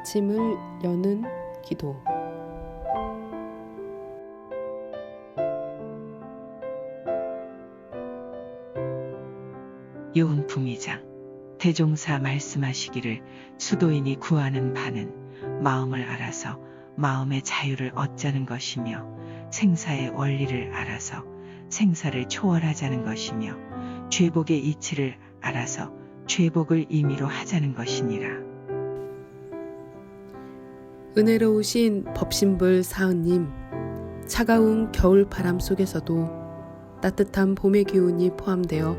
아침을 여는 기도. 요운품이장 대종사 말씀하시기를 수도인이 구하는 바는 마음을 알아서 마음의 자유를 얻자는 것이며 생사의 원리를 알아서 생사를 초월하자는 것이며 죄복의 이치를 알아서 죄복을 임의로 하자는 것이니라. 은혜로우신 법신불 사은님, 차가운 겨울 바람 속에서도 따뜻한 봄의 기운이 포함되어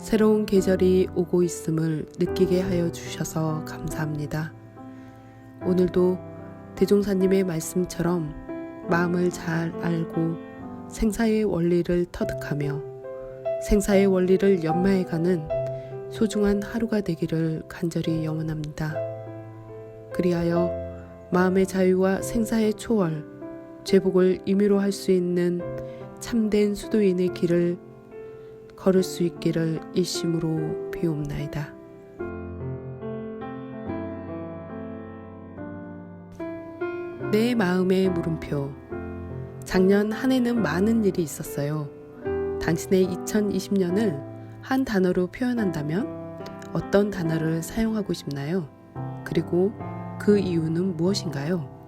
새로운 계절이 오고 있음을 느끼게 하여 주셔서 감사합니다. 오늘도 대종사님의 말씀처럼 마음을 잘 알고 생사의 원리를 터득하며 생사의 원리를 연마해가는 소중한 하루가 되기를 간절히 염원합니다. 그리하여 마음의 자유와 생사의 초월, 죄복을 임의로 할 수 있는 참된 수도인의 길을 걸을 수 있기를 일심으로 비옵나이다. 내 마음의 물음표. 작년 한 해는 많은 일이 있었어요. 당신의 2020년을 한 단어로 표현한다면 어떤 단어를 사용하고 싶나요? 그리고 그 이유는 무엇인가요?